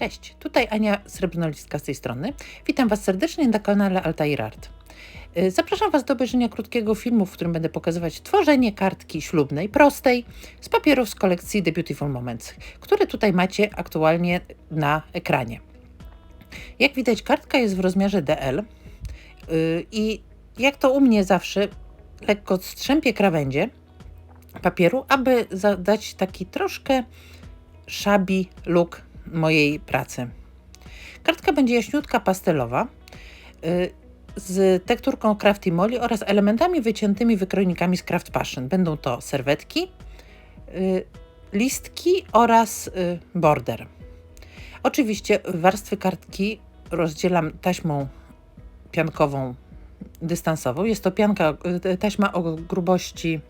Cześć, tutaj Ania Srebrnolistka z tej strony. Witam Was serdecznie na kanale Altair Art. Y, Zapraszam Was do obejrzenia krótkiego filmu, w którym będę pokazywać tworzenie kartki ślubnej, prostej, z papierów z kolekcji The Beautiful Moments, które tutaj macie aktualnie na ekranie. Jak widać, kartka jest w rozmiarze DL y, i jak to u mnie zawsze, lekko strzępię krawędzie papieru, aby zadać taki troszkę shabby look mojej pracy. Kartka będzie jaśniutka pastelowa y, z tekturką Crafty Molly oraz elementami wyciętymi wykrojnikami z Craft Passion. Będą to serwetki, y, listki oraz y, border. Oczywiście warstwy kartki rozdzielam taśmą piankową dystansową. Jest to pianka, taśma o grubości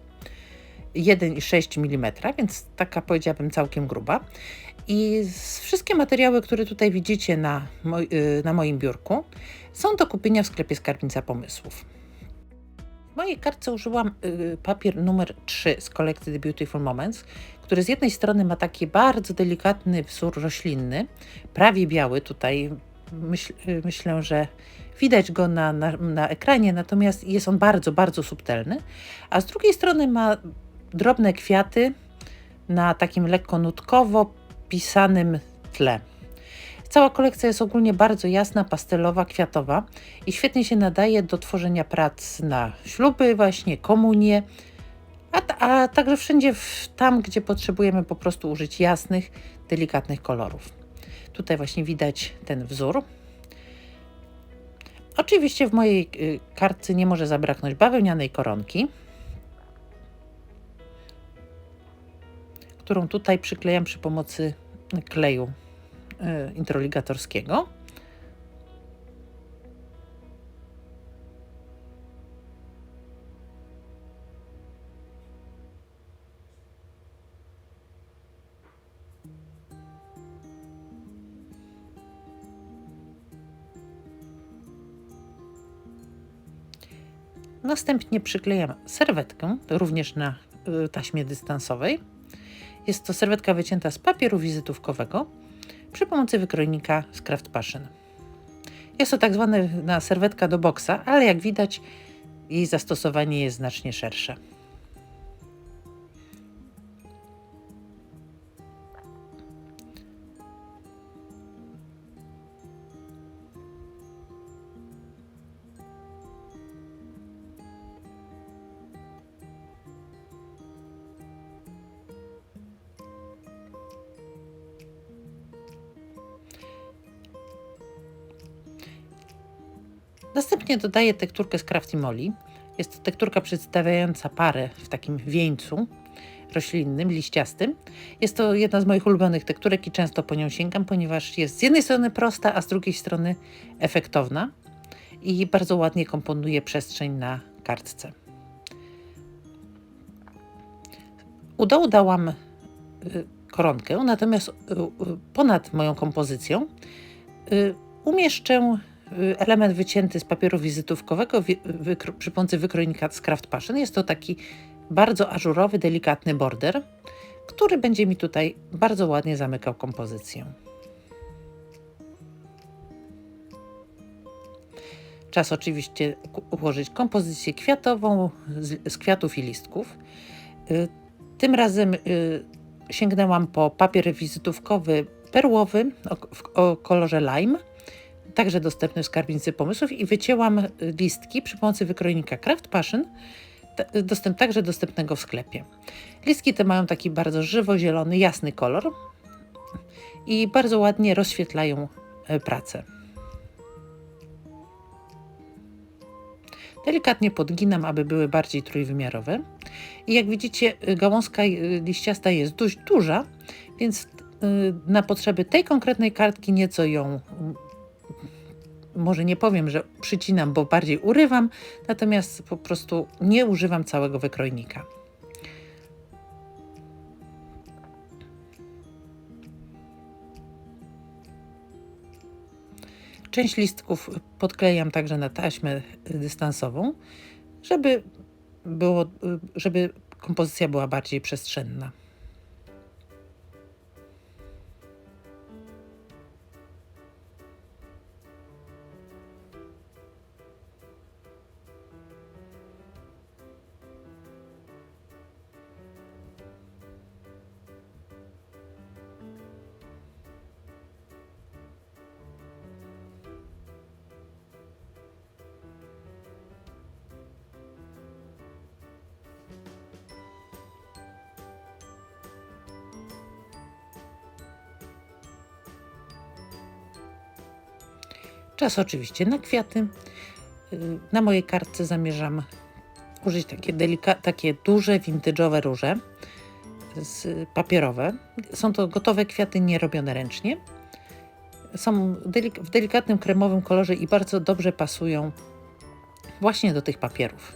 1,6 mm, więc taka powiedziałabym całkiem gruba. I wszystkie materiały, które tutaj widzicie na, moj, y, na moim biurku, są do kupienia w sklepie Skarbnica Pomysłów. W mojej kartce użyłam y, papier numer 3 z kolekcji The Beautiful Moments, który z jednej strony ma taki bardzo delikatny wzór roślinny, prawie biały tutaj. Myśl, y, myślę, że widać go na, na, na ekranie, natomiast jest on bardzo, bardzo subtelny. A z drugiej strony ma drobne kwiaty na takim lekko nutkowo pisanym tle. Cała kolekcja jest ogólnie bardzo jasna, pastelowa, kwiatowa i świetnie się nadaje do tworzenia prac na śluby, właśnie komunie, a, a także wszędzie w, tam, gdzie potrzebujemy po prostu użyć jasnych, delikatnych kolorów. Tutaj właśnie widać ten wzór. Oczywiście w mojej y, kartce nie może zabraknąć bawełnianej koronki, którą tutaj przyklejam przy pomocy kleju y, introligatorskiego. Następnie przyklejam serwetkę, również na y, taśmie dystansowej. Jest to serwetka wycięta z papieru wizytówkowego przy pomocy wykrojnika z Craft Passion. Jest to tak zwana serwetka do boksa, ale jak widać jej zastosowanie jest znacznie szersze. Następnie dodaję tekturkę z Crafty Molly. Jest to tekturka przedstawiająca parę w takim wieńcu roślinnym, liściastym. Jest to jedna z moich ulubionych tekturek i często po nią sięgam, ponieważ jest z jednej strony prosta, a z drugiej strony efektowna i bardzo ładnie komponuje przestrzeń na kartce. U dołu dałam y, koronkę, natomiast y, y, ponad moją kompozycją umieszczę element wycięty z papieru wizytówkowego przy pomocy wykrojnika z Craft Passion. Jest to taki bardzo ażurowy, delikatny border, który będzie mi tutaj bardzo ładnie zamykał kompozycję. Czas oczywiście ułożyć kompozycję kwiatową z, z kwiatów i listków. Y, Tym razem y, sięgnęłam po papier wizytówkowy perłowy o, o kolorze lime, także dostępny w skarbnicy pomysłów i wycięłam y, listki przy pomocy wykrojnika Craft Passion, t- dostęp, także dostępnego w sklepie. Listki te mają taki bardzo żywo-zielony, jasny kolor i bardzo ładnie rozświetlają y, pracę. Delikatnie podginam, aby były bardziej trójwymiarowe. I jak widzicie, y, gałązka y, liściasta jest dość duża, więc y, na potrzeby tej konkretnej kartki nieco ją, może nie powiem, że przycinam, bo bardziej urywam, natomiast po prostu nie używam całego wykrojnika. Część listków podklejam także na taśmę dystansową, żeby, było, żeby kompozycja była bardziej przestrzenna. Czas oczywiście na kwiaty. Y, Na mojej kartce zamierzam użyć takie, delika- takie duże, vintage'owe róże z, papierowe. Są to gotowe kwiaty, nie robione ręcznie. Są delik- w delikatnym kremowym kolorze i bardzo dobrze pasują właśnie do tych papierów.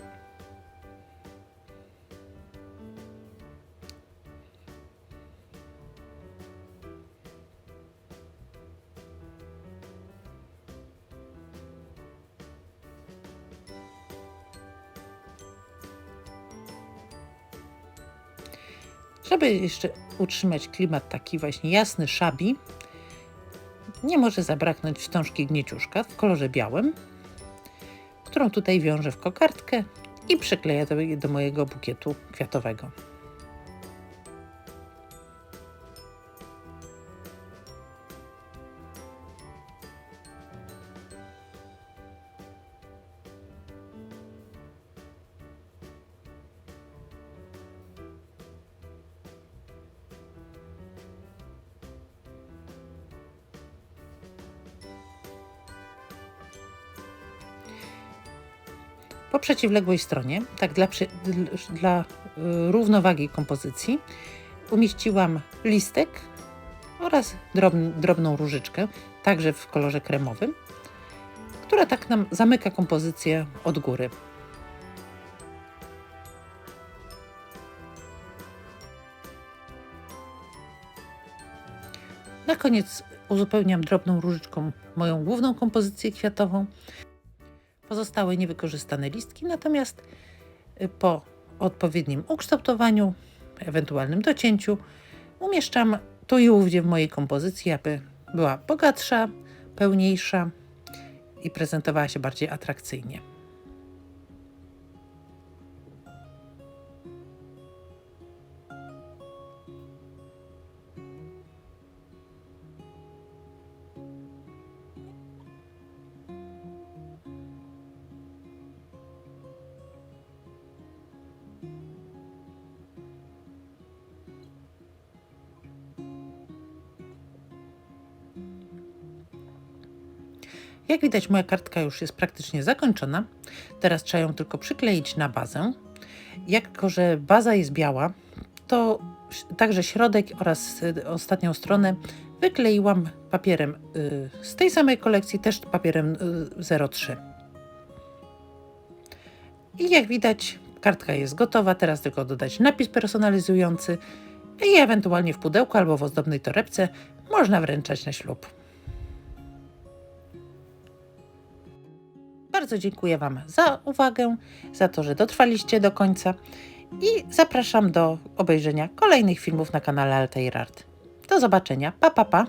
Żeby jeszcze utrzymać klimat taki właśnie jasny, szabi, nie może zabraknąć wstążki gnieciuszka w kolorze białym, którą tutaj wiążę w kokardkę i przykleję do, do mojego bukietu kwiatowego. Po przeciwległej stronie, tak dla, dla y, równowagi kompozycji, umieściłam listek oraz drobn, drobną różyczkę, także w kolorze kremowym, która tak nam zamyka kompozycję od góry. Na koniec uzupełniam drobną różyczką moją główną kompozycję kwiatową pozostałe niewykorzystane listki, natomiast y, po odpowiednim ukształtowaniu, ewentualnym docięciu, umieszczam tu i ówdzie w mojej kompozycji, aby była bogatsza, pełniejsza i prezentowała się bardziej atrakcyjnie. Jak widać, moja kartka już jest praktycznie zakończona. Teraz trzeba ją tylko przykleić na bazę. Jako, że baza jest biała, to także środek oraz y, ostatnią stronę wykleiłam papierem y, z tej samej kolekcji, też papierem y, 03. I jak widać, kartka jest gotowa. Teraz tylko dodać napis personalizujący i ewentualnie w pudełku albo w ozdobnej torebce można wręczać na ślub. Bardzo dziękuję Wam za uwagę, za to, że dotrwaliście do końca i zapraszam do obejrzenia kolejnych filmów na kanale Altair Art. Do zobaczenia. Pa, pa, pa.